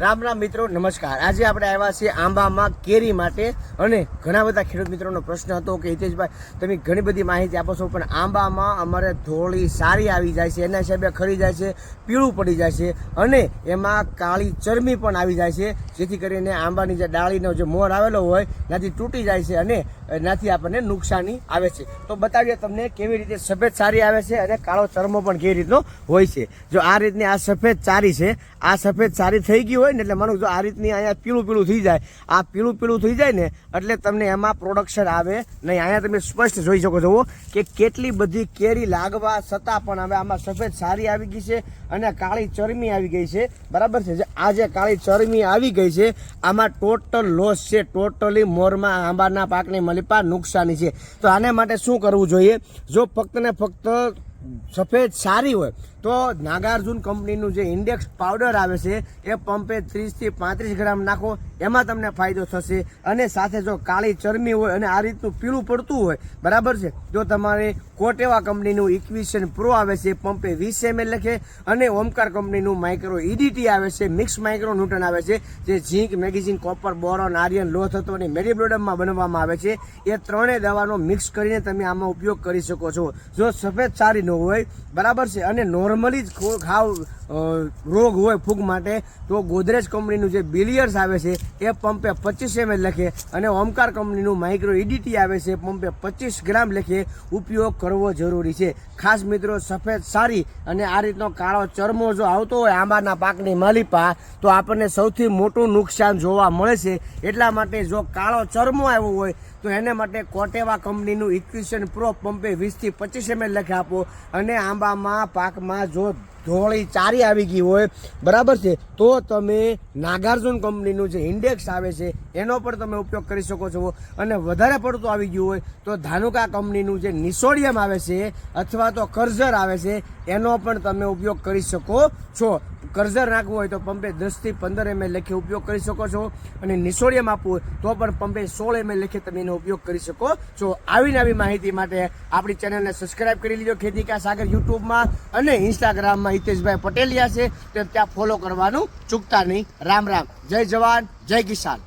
રામ રામ મિત્રો, નમસ્કાર. આજે આપણે આવ્યા છીએ આંબામાં કેરી માટે અને ઘણા બધા ખેડૂત મિત્રોનો પ્રશ્ન હતો કે હિતેશભાઈ, તમે ઘણી બધી માહિતી આપો છો, પણ આંબામાં અમારે ધોળી સારી આવી જાય છે, એના હિસાબે ખરી જાય છે, પીળું પડી જાય છે અને એમાં કાળી ચરમી પણ આવી જાય છે. જેથી કરીને આંબાની જે ડાળીનો જે મોર આવેલો હોય, ત્યાંથી તૂટી જાય છે અને એનાથી આપણને નુકસાની આવે છે. તો બતાવીએ તમને કેવી રીતે સફેદ સારી આવે છે અને કાળો ચરમો પણ કેવી રીતનો હોય છે. જો આ રીતની આ સફેદ ચારી છે, આ સફેદ સારી થઈ ગઈ હોય ને એટલે માનું જો આ રીતની અહીંયા પીળું પીળું થઈ જાય, આ પીળું પીળું થઈ જાય ને એટલે તમને એમાં પ્રોડક્શન આવે નહીં. અહીંયા તમે સ્પષ્ટ જોઈ શકો છો કે કેટલી બધી કેરી લાગવા છતાં પણ હવે આમાં સફેદ સારી આવી ગઈ છે અને કાળી ચરમી આવી ગઈ છે. બરાબર છે? આ જે કાળી ચરમી આવી ગઈ છે. આમાં ટોટલ લોસ છે. ટોટલી મોરમાં આંબાના પાકની મલિપા નુકસાની છે. તો આને માટે શું કરવું જોઈએ? જો ફક્ત ને ફક્ત સફેદ સારી હોય, તો નાગાર્જુન કંપનીનું જે ઇન્ડેક્સ પાવડર આવે છે, એ પંપે ત્રીસથી પાંત્રીસ ગ્રામ નાખો, એમાં તમને ફાયદો થશે. અને સાથે જો કાળી ચરમી હોય અને આ રીતનું પીળું પડતું હોય, બરાબર છે? જો તમારે કોટેવા કંપનીનું ઇક્વિશન પ્રો આવે છે, પંપે વીસ એમએલ લખે, અને ઓમકાર કંપનીનું માઇક્રો ઇડીટી આવે છે મિક્સ માઇક્રો ન્યૂટન આવે છે, જે ઝીંક, મેગેઝીન, કોપર, બોરોન, આર્યન લો થતો અને મેરીબ્લોડમમાં બનાવવામાં આવે છે. એ ત્રણેય દવાનો મિક્સ કરીને તમે આમાં ઉપયોગ કરી શકો છો. જો સફેદ સારી ન હોય બરાબર છે? અને નોર્મલી જ ખાવ રોગ હોય ફૂગ માટે, તો ગોદરેજ કંપનીનું જે બિલિયર્સ આવે છે, એ પંપે પચીસ એમએલ લખે અને ઓમકાર કંપનીનું માઇક્રો ઇડીટી આવે છે પંપે પચીસ ગ્રામ લખે. ઉપયોગ કરવો જરૂરી છે. ખાસ મિત્રો, સફેદ સારી અને આ રીતનો કાળો ચરમો જો આવતો હોય આંબાના પાકની માલિપા, તો આપણને સૌથી મોટું નુકસાન જોવા મળે છે. એટલા માટે જો કાળો ચરમો આવ્યો હોય, તો એને માટે કોટેવા કંપનીનું ઇક્વિશન પ્રો પંપે વીસથી પચીસ એમએલ લખે આપો. અને આંબામાં પાકમાં જો ધોળી ચારી આવી ગઈ હોય, બરાબર છે? તો તમે નાગાર્જુન કંપનીનું જે ઇન્ડેક્સ આવે છે, એનો પણ તમે ઉપયોગ કરી શકો છો. અને વધારે પડતું આવી ગયું હોય, તો ધાનુકા કંપનીનું જે નિસોડિયમ આવે છે, અથવા તો કર્ઝર આવે છે, એનો પણ તમે ઉપયોગ કરી શકો છો. કર્ઝર નાખવું હોય તો પંપે દસથી પંદર એમએલ લેખે ઉપયોગ કરી શકો છો. અને નિસોડિયમ આપવું હોય તો પણ પંપે સોળ એમએલ લેખે તમે એનો ઉપયોગ કરી શકો છો. આવી નવી માહિતી માટે આપણી ચેનલને સબસ્ક્રાઇબ કરી લીજો ખેતી કા સાગર યુટ્યુબમાં અને ઇન્સ્ટાગ્રામમાં હિતેશભાઈ પટેલિયા છે. તો ત્યાં ફોલો કરવાનું ચૂકતા નહીં. રામ રામ. જય જવાન, જય કિસાન.